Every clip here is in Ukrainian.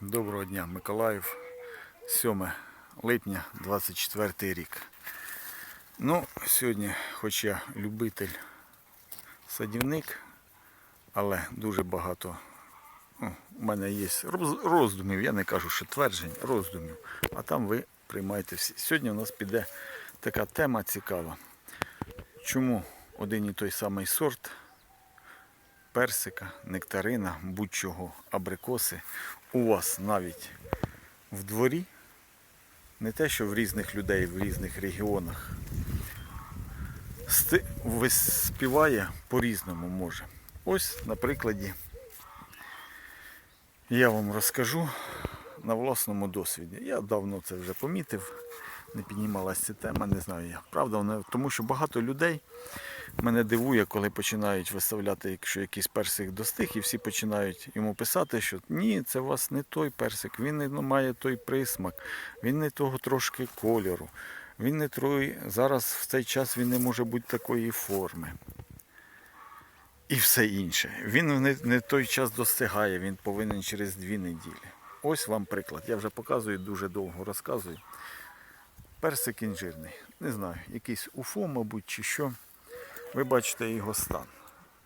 Доброго дня, Миколаїв, 7 липня 24 рік. Ну, сьогодні, хоч я любитель садівник, але дуже багато ну, у мене є роздумів, я не кажу, що тверджень, роздумів, а там ви приймаєте всі. Сьогодні у нас піде така тема цікава. Чому один і той самий сорт персика, нектарина, будь-чого, абрикоси у вас навіть в дворі, не те, що в різних людей, в різних регіонах, виспіває по-різному може. Ось на прикладі я вам розкажу на власному досвіді. Я давно це вже помітив, не піднімалася ця тема, не знаю я. Правда, тому що багато людей мене дивує, коли починають виставляти, якщо якийсь персик достиг, і всі починають йому писати, що ні, це у вас не той персик, він не має той присмак, він не того трошки кольору, він не той, зараз в цей час він не може бути такої форми. І все інше. Він не, не той час достигає, він повинен через дві неділі. Ось вам приклад. Я вже показую, дуже довго розказую. Персик інжирний. Не знаю, якийсь уфо, мабуть, чи що. Ви бачите його стан.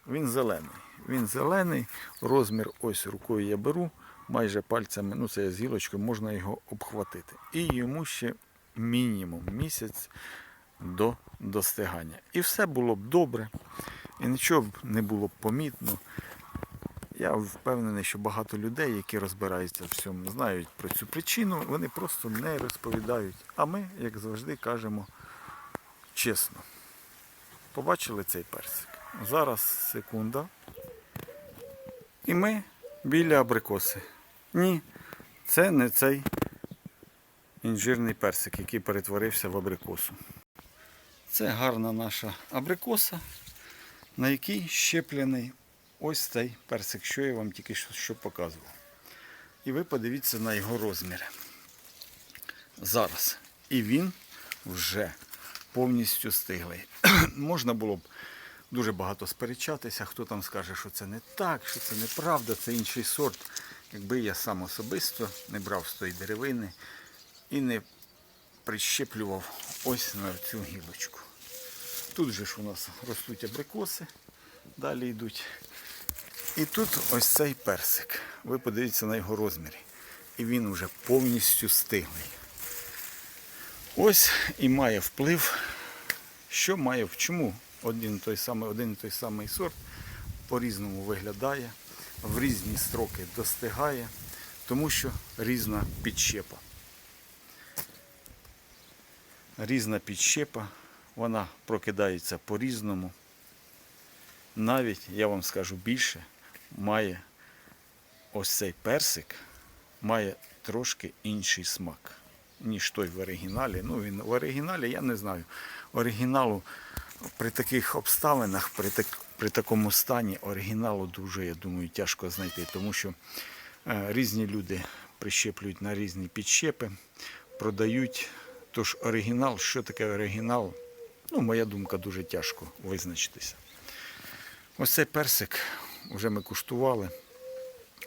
Він зелений. Він зелений, розмір ось рукою я беру, майже пальцями, ну це я з гілочкою, можна його обхватити. І йому ще мінімум місяць до достигання. І все було б добре, і нічого б не було б помітно. Я впевнений, що багато людей, які розбираються в цьому, знають про цю причину, вони просто не розповідають. А ми, як завжди, кажемо чесно. Побачили цей персик. Зараз секунда. І ми біля абрикоси. Ні, це не цей інжирний персик, який перетворився в абрикосу. Це гарна наша абрикоса, на якій щеплений ось цей персик, що я вам тільки що, показував. І ви подивіться на його розміри. Зараз. І він вже повністю стиглий. Можна було б дуже багато сперечатися, хто там скаже, що це не так, що це неправда, це інший сорт. Якби я сам особисто не брав з тої деревини і не прищеплював ось на цю гілочку. Тут же ж у нас ростуть абрикоси, далі йдуть. І тут ось цей персик. Ви подивіться на його розмірі. І він вже повністю стиглий. Ось і має вплив, що має в чому один той самий, один той самий сорт по-різному виглядає, в різні строки достигає, тому що різна підщепа. Різна підщепа, вона прокидається по-різному. Навіть, я вам скажу більше, має ось цей персик має трошки інший смак, ніж той в оригіналі. Ну, він в оригіналі, я не знаю. Оригіналу при таких обставинах, при, так, при такому стані оригіналу дуже, я думаю, тяжко знайти, тому що е, різні люди прищеплюють на різні підщепи, продають. Тож оригінал, що таке оригінал? Ну, моя думка, дуже тяжко визначитися. Ось цей персик вже ми куштували.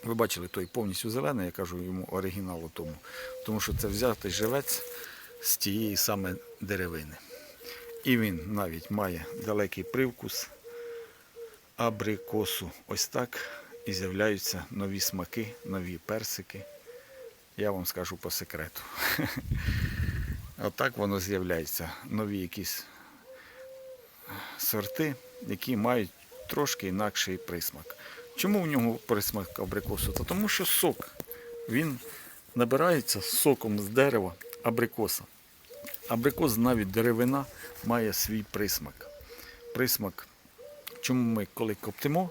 Ви бачили той повністю зелений, я кажу йому оригіналу тому. Тому що це взятий живець з тієї саме деревини. І він навіть має далекий привкус абрикосу. Ось так і з'являються нові смаки, нові персики. Я вам скажу по секрету. Отак воно з'являється. Нові якісь сорти, які мають трошки інакший присмак. Чому в нього присмак абрикосу? Та тому що сок. Він набирається соком з дерева абрикоса. Абрикос, навіть деревина, має свій присмак. Присмак, чому ми, коли коптимо,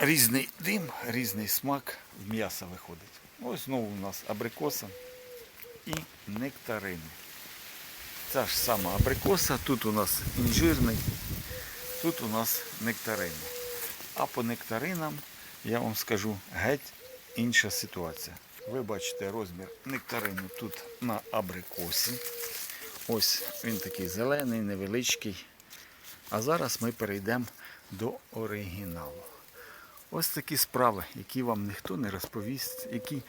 різний дим, різний смак в м'яса виходить. Ось знову у нас абрикоса і нектарини. Ця ж сама абрикоса, тут у нас інжирний, тут у нас нектарини. А по нектаринам я вам скажу геть інша ситуація. Ви бачите розмір нектарину тут на абрикосі. Ось він такий зелений, невеличкий. А зараз ми перейдемо до оригіналу. Ось такі справи, які вам ніхто не розповість, які,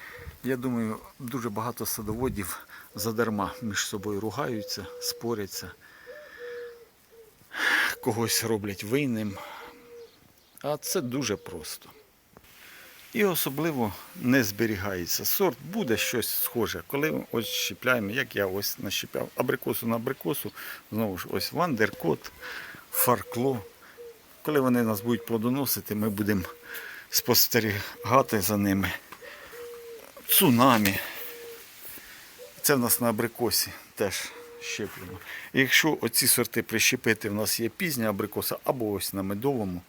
я думаю, дуже багато садоводів задарма між собою ругаються, споряться, когось роблять винним. А це дуже просто. І особливо не зберігається. Сорт буде щось схоже. Коли ось щіпляємо, як я ось нащіпляв абрикосу на абрикосу, знову ж ось вандеркот, фаркло. Коли вони нас будуть плодоносити, ми будемо спостерігати за ними. Цунамі. Це в нас на абрикосі теж щеплено. Якщо оці сорти прищепити, в нас є пізня абрикоса або ось на медовому,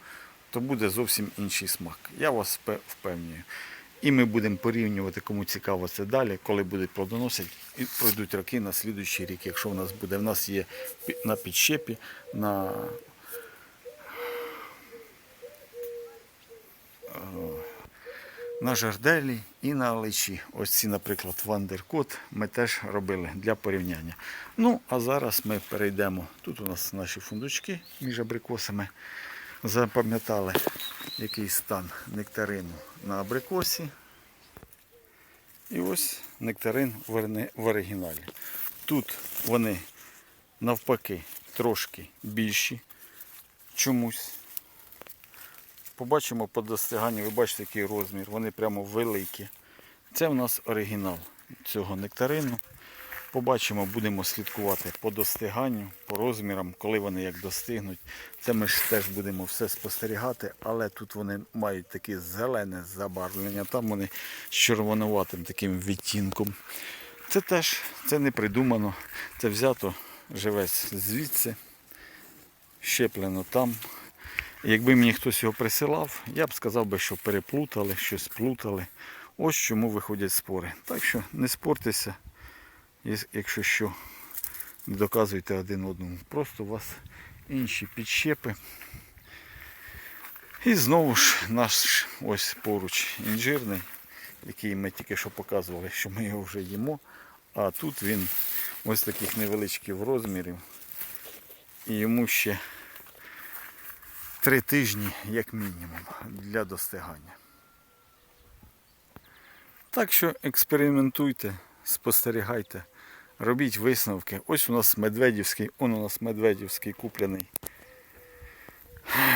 то буде зовсім інший смак. Я вас впевнюю. І ми будемо порівнювати, кому цікаво це далі, коли будуть плодоносити, і пройдуть роки на слідуючий рік. Якщо в нас буде, в нас є на підщепі, на на жарделі і на алечі. Ось ці, наприклад, вандеркот ми теж робили для порівняння. Ну, а зараз ми перейдемо. Тут у нас наші фундучки між абрикосами. Запам'ятали, який стан нектарину на абрикосі. І ось нектарин в оригіналі. Тут вони навпаки трошки більші чомусь. Побачимо по достиганню, ви бачите, який розмір, вони прямо великі. Це в нас оригінал цього нектарину. Побачимо, будемо слідкувати по достиганню, по розмірам, коли вони як достигнуть. Це ми ж теж будемо все спостерігати, але тут вони мають таке зелене забарвлення, там вони з червонуватим таким відтінком. Це теж це не придумано, це взято живець звідси, щеплено там. Якби мені хтось його присилав, я б сказав би, що переплутали, щось плутали. Ось чому виходять спори. Так що не спортеся, якщо що, не доказуйте один одному. Просто у вас інші підщепи. І знову ж наш ось поруч інжирний, який ми тільки що показували, що ми його вже їмо. А тут він ось таких невеличких розмірів. І йому ще три тижні, як мінімум, для достигання. Так що експериментуйте, спостерігайте, робіть висновки. Ось у нас медведівський, он у нас медведівський куплений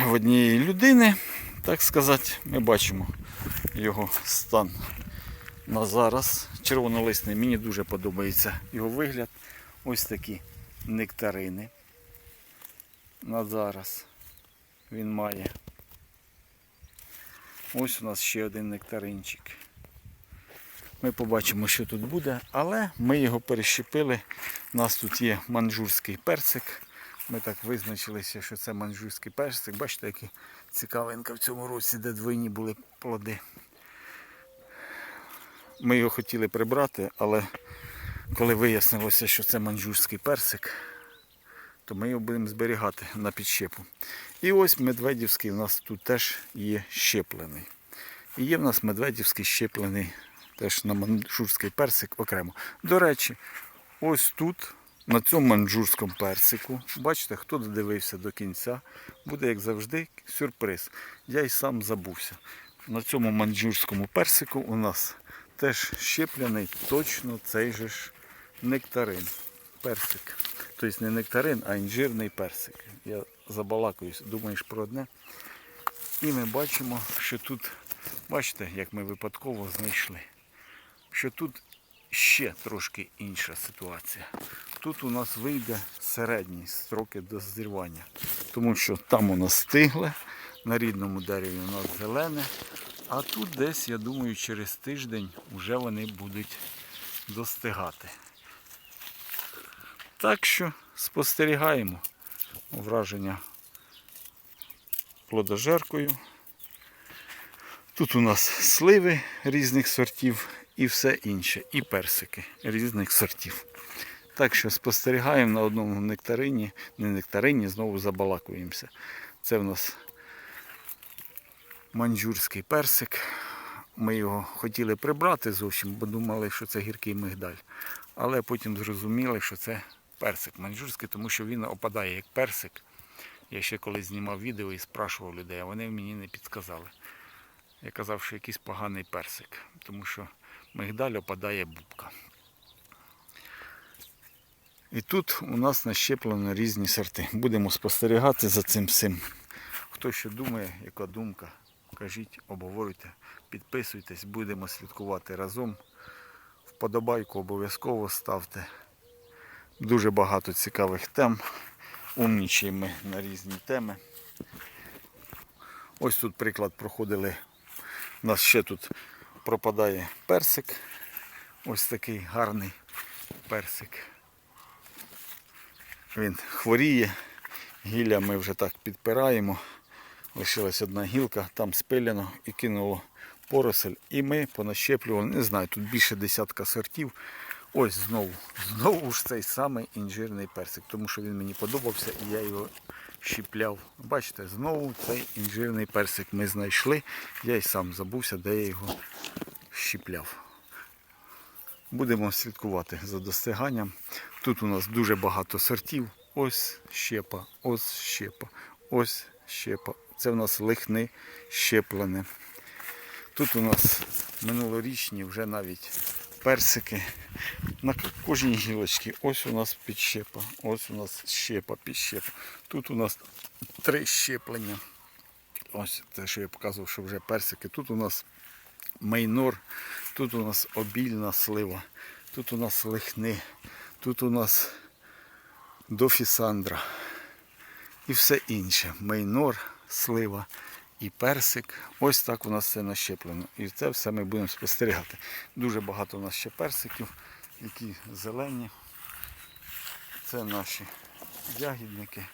в однієї людини, так сказати, ми бачимо його стан на зараз. Червонолисний, мені дуже подобається його вигляд. Ось такі нектарини. На зараз він має. Ось у нас ще один нектаринчик. Ми побачимо, що тут буде, але ми його перещепили. У нас тут є манджурський персик. Ми так визначилися, що це манджурський персик. Бачите, яка цікавинка в цьому році, де двойні були плоди. Ми його хотіли прибрати, але коли вияснилося, що це манджурський персик, то ми його будемо зберігати на підщепу. І ось медведівський у нас тут теж є щеплений. І є в нас медведівський щеплений теж на манджурський персик окремо. До речі, ось тут, на цьому манджурському персику, бачите, хто додивився до кінця, буде, як завжди, сюрприз. Я й сам забувся. На цьому манджурському персику у нас теж щеплений точно цей же ж нектарин. Персик. Тобто не нектарин, а інжирний персик. Я забалакаюсь, думаєш про одне. І ми бачимо, що тут, бачите, як ми випадково знайшли, що тут ще трошки інша ситуація. Тут у нас вийде середні строки дозрівання, тому що там у нас стигле, на рідному дереві у нас зелене, а тут десь, я думаю, через тиждень вже вони будуть достигати. Так що спостерігаємо враження плодожеркою. Тут у нас сливи різних сортів і все інше, і персики різних сортів. Так що спостерігаємо на одному нектарині, не нектарині, знову забалакуємося. Це в нас манджурський персик. Ми його хотіли прибрати зовсім, бо думали, що це гіркий мигдаль. Але потім зрозуміли, що це персик манджурський, тому що він опадає як персик. Я ще колись знімав відео і спрашував людей, а вони мені не підказали. Я казав, що якийсь поганий персик, тому що мигдаль опадає бубка. І тут у нас нащеплено різні сорти. Будемо спостерігати за цим всім. Хто що думає, яка думка, кажіть, обговорюйте, підписуйтесь, будемо слідкувати разом. Вподобайку обов'язково ставте. Дуже багато цікавих тем. Умнічаємо на різні теми. Ось тут приклад проходили. У нас ще тут пропадає персик. Ось такий гарний персик. Він хворіє. Гілля ми вже так підпираємо. Лишилась одна гілка, там спилено і кинуло поросель. І ми понащеплювали, не знаю, тут більше десятка сортів. Ось знову, знову ж цей самий інжирний персик, тому що він мені подобався і я його щіпляв. Бачите, знову цей інжирний персик ми знайшли. Я й сам забувся, де я його щіпляв. Будемо слідкувати за достиганням. Тут у нас дуже багато сортів. Ось щепа, ось щепа, ось щепа. Це в нас лихни щеплене. Тут у нас минулорічні вже навіть персики. На кожній гілочці. Ось у нас підщепа, ось у нас щепа, підщепа. Тут у нас три щеплення. Ось те, що я показував, що вже персики. Тут у нас майнор, тут у нас обільна слива, тут у нас лихни, тут у нас дофісандра і все інше. Майнор, слива і персик. Ось так у нас все нащеплено. І це все ми будемо спостерігати. Дуже багато у нас ще персиків, які зелені. Це наші ягідники.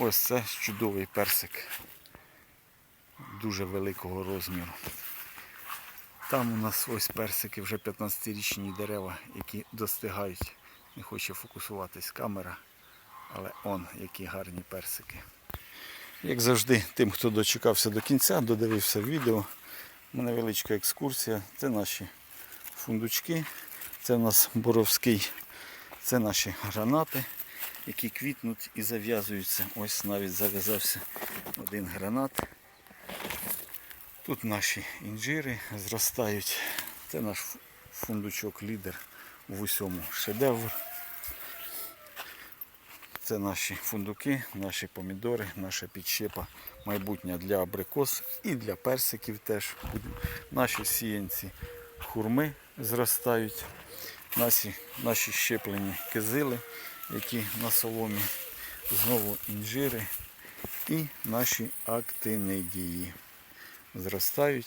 Ось це чудовий персик дуже великого розміру. Там у нас ось персики, вже 15-річні дерева, які достигають. Не хоче фокусуватись камера, але он, які гарні персики. Як завжди, тим, хто дочекався до кінця, додивився відео. У мене невеличка екскурсія. Це наші фундучки, це у нас боровський, це наші гранати, які квітнуть і зав'язуються. Ось навіть зав'язався один гранат. Тут наші інжири зростають. Це наш фундучок лідер в усьому шедевр. Це наші фундуки, наші помідори, наша підщепа майбутня для абрикос і для персиків теж. Наші сіянці хурми зростають. Наші, наші щеплені кизили, які на соломі. Знову інжири і наші актинидії зростають.